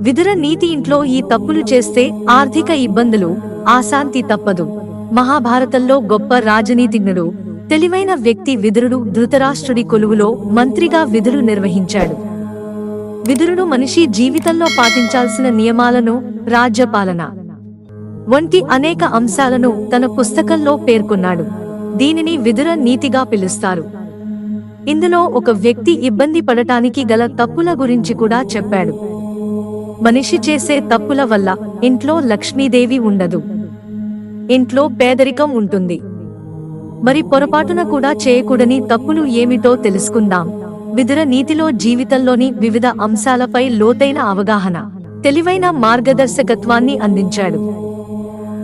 విదుర నీతి ఇంట్లో ఈ తప్పులు చేస్తే ఆర్థిక ఇబ్బందులు ఆశాంతి తప్పదు. మహాభారతంలో గొప్ప రాజనీతిజ్ఞుడు తెలివైన వ్యక్తి విదురుడు ధృతరాష్ట్రుడి కొలువులో మంత్రిగా విధులు నిర్వహించాడు. విదురుడు మనిషి జీవితంలో పాటించాల్సిన నియమాలను రాజ్యపాలన వంటి అనేక అంశాలను తన పుస్తకంలో పేర్కొన్నాడు. దీనిని విదుర నీతిగా పిలుస్తారు. ఇందులో ఒక వ్యక్తి ఇబ్బంది పడటానికి గల తప్పుల గురించి కూడా చెప్పాడు. మనిషి చేసే తప్పుల వల్ల ఇంట్లో లక్ష్మీదేవి ఉండదు. ఇంట్లో పేదరికం ఉంటుంది. మరి పొరపాటున కూడా చేయకూడని తప్పులు ఏమిటో తెలుసుకుందాం. విదుర నీతిలో జీవితంలోని వివిధ అంశాలపై లోతైన అవగాహన తెలివైన మార్గదర్శకత్వాన్ని అందించాడు.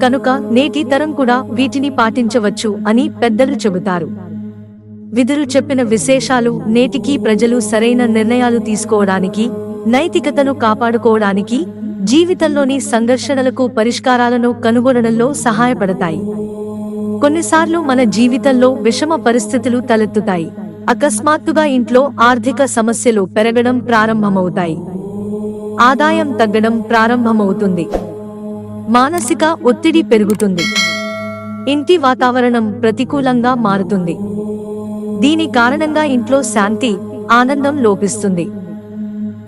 కనుక నేటి తరం కూడా వీటిని పాటించవచ్చు అని పెద్దలు చెబుతారు. విదురు చెప్పిన విశేషాలు నేటికీ ప్రజలు సరైన నిర్ణయాలు తీసుకోవడానికి నైతికతను కాపాడుకోవడానికి జీవితంలోని సంఘర్షణలకు పరిష్కారాలను కనుగొనడంలో సహాయపడతాయి. కొన్నిసార్లు మన జీవితంలో విషమ పరిస్థితులు తలెత్తుతాయి. అకస్మాత్తుగా ఇంట్లో ఆర్థిక సమస్యలు పెరగడం ప్రారంభమవుతాయి. ఆదాయం తగ్గడం ప్రారంభమవుతుంది. మానసిక ఒత్తిడి పెరుగుతుంది. ఇంటి వాతావరణం ప్రతికూలంగా మారుతుంది. దీని కారణంగా ఇంట్లో శాంతి ఆనందం లోపిస్తుంది.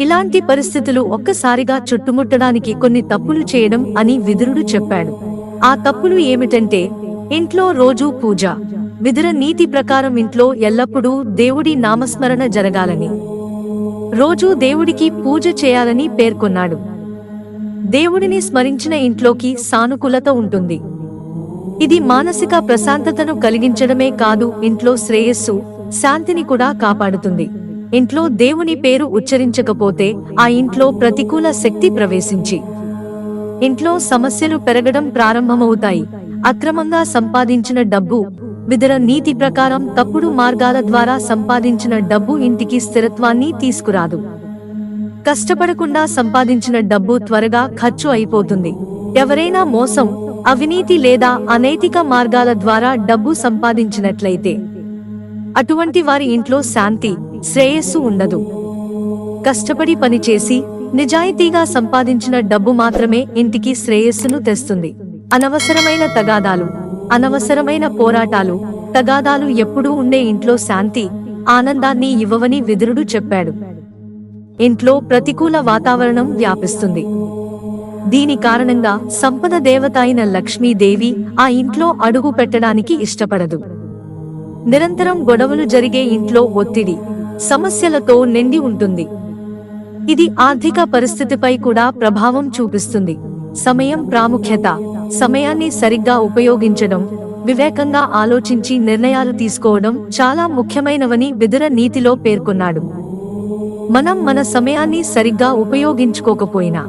ఇలాంటి పరిస్థితులు ఒక్కసారిగా చుట్టుముట్టడానికి కొన్ని తప్పులు చేయడం అని విదురుడు చెప్పాడు. ఆ తప్పులు ఏమిటంటే ఇంట్లో రోజూ పూజ. విదుర నీతి ప్రకారం ఇంట్లో ఎల్లప్పుడూ దేవుడి నామస్మరణ జరగాలని. రోజూ దేవుడికి పూజ చేయాలని పేర్కొన్నాడు. దేవుడిని స్మరించిన ఇంట్లోకి సానుకూలత ఉంటుంది. ఇది మానసిక ప్రశాంతతను కలిగించడమే కాదు ఇంట్లో శ్రేయస్సు శాంతిని కూడా కాపాడుతుంది. ఇంట్లో దేవుని పేరు ఉచ్చరించకపోతే ఆ ఇంట్లో ప్రతికూల శక్తి ప్రవేశించి ఇంట్లో సమస్యలు పెరగడం ప్రారంభమవుతాయి. అక్రమంగా సంపాదించిన డబ్బు విదర నీతి ప్రకారం తప్పుడు మార్గాల ద్వారా సంపాదించిన డబ్బు ఇంటికి స్థిరత్వాన్ని తీసుకురాదు. కష్టపడకుండా సంపాదించిన డబ్బు త్వరగా ఖర్చు అయిపోతుంది. ఎవరైనా మోసం అవినీతి లేదా అనైతిక మార్గాల ద్వారా డబ్బు సంపాదించినట్లయితే అటువంటి వారి ఇంట్లో శాంతి శ్రేయస్సు ఉండదు. కష్టపడి పనిచేసి నిజాయితీగా సంపాదించిన డబ్బు మాత్రమే ఇంటికి శ్రేయస్సును తెస్తుంది. అనవసరమైన తగాదాలు అనవసరమైన పోరాటాలు తగాదాలు ఎప్పుడూ ఉండే ఇంట్లో శాంతి ఆనందాన్ని ఇవ్వవని విదురుడు చెప్పాడు. ఇంట్లో ప్రతికూల వాతావరణం వ్యాపిస్తుంది. దీని కారణంగా సంపద దేవత అయిన లక్ష్మీదేవి ఆ ఇంట్లో అడుగు పెట్టడానికి ఇష్టపడదు. నిరంతరం గొడవలు జరిగే ఇంట్లో ఒత్తిడి సమస్యలతో నిండి ఉంటుంది. ఇది ఆర్థిక పరిస్థితిపై కూడా ప్రభావం చూపిస్తుంది. సమయం ప్రాముఖ్యత సమయాన్ని సరిగ్గా ఉపయోగించడం వివేకంగా ఆలోచించి నిర్ణయాలు తీసుకోవడం చాలా ముఖ్యమైనవని విదుర నీతిలో పేర్కొన్నాడు. మనం మన సమయాన్ని సరిగ్గా ఉపయోగించుకోకపోయినా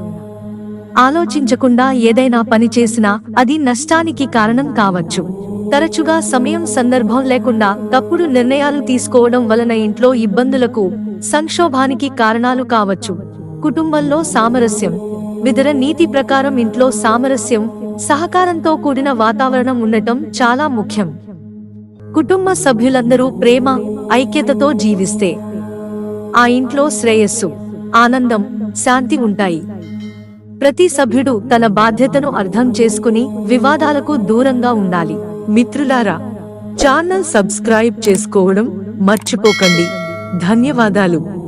ఆలోచించకుండా ఏదైనా పని చేసినా అది నష్టానికి కారణం కావచ్చు. తరచుగా సమయం సందర్భం లేకుండా తప్పుడు నిర్ణయాలు తీసుకోవడం వలన ఇంట్లో ఇబ్బందులకు సంక్షోభానికి కారణాలు కావచ్చు. కుటుంబంలో సామరస్యం. విదర నీతి ప్రకారం ఇంట్లో సామరస్యం సహకారంతో కూడిన వాతావరణం ఉండటం చాలా ముఖ్యం. కుటుంబ సభ్యులందరూ ప్రేమ ఐక్యతతో జీవిస్తే ఆ ఇంట్లో శ్రేయస్సు ఆనందం శాంతి ఉంటాయి. ప్రతి సభ్యుడు తన బాధ్యతను అర్థం చేసుకుని వివాదాలకు దూరంగా ఉండాలి. మిత్రులారా ఛానల్ సబ్స్క్రైబ్ చేసుకోవడం మర్చిపోకండి. ధన్యవాదాలు.